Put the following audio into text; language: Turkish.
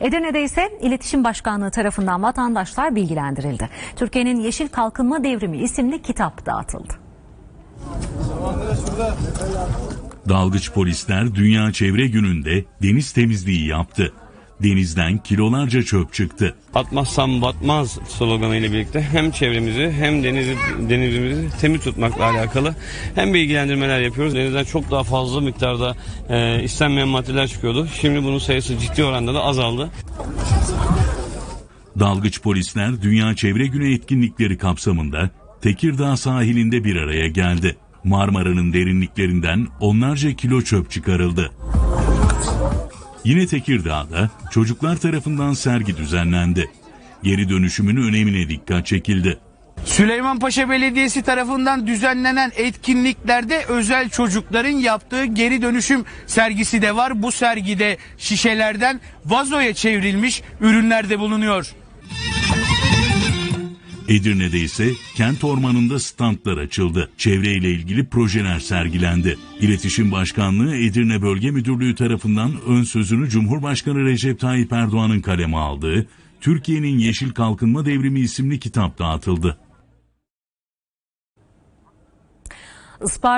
Edirne'de ise İletişim Başkanlığı tarafından vatandaşlar bilgilendirildi. Türkiye'nin Yeşil Kalkınma Devrimi isimli kitap dağıtıldı. Dalgıç polisler Dünya Çevre Günü'nde deniz temizliği yaptı. Denizden kilolarca çöp çıktı. Atmazsam batmaz sloganı ile birlikte hem çevremizi hem denizi, denizimizi temiz tutmakla alakalı hem bilgilendirmeler yapıyoruz. Denizden çok daha fazla miktarda e, istenmeyen maddeler çıkıyordu. Şimdi bunun sayısı ciddi oranda da azaldı. Dalgıç polisler Dünya Çevre Günü etkinlikleri kapsamında Tekirdağ sahilinde bir araya geldi. Marmara'nın derinliklerinden onlarca kilo çöp çıkarıldı. Yine Tekirdağ'da çocuklar tarafından sergi düzenlendi. Geri dönüşümün önemine dikkat çekildi. Süleymanpaşa Belediyesi tarafından düzenlenen etkinliklerde özel çocukların yaptığı geri dönüşüm sergisi de var. Bu sergide şişelerden vazoya çevrilmiş ürünler de bulunuyor. Edirne'de ise kent ormanında standlar açıldı. Çevreyle ilgili projeler sergilendi. İletişim Başkanlığı Edirne Bölge Müdürlüğü tarafından ön sözünü Cumhurbaşkanı Recep Tayyip Erdoğan'ın kaleme aldığı Türkiye'nin Yeşil Kalkınma Devrimi isimli kitap dağıtıldı. Isparta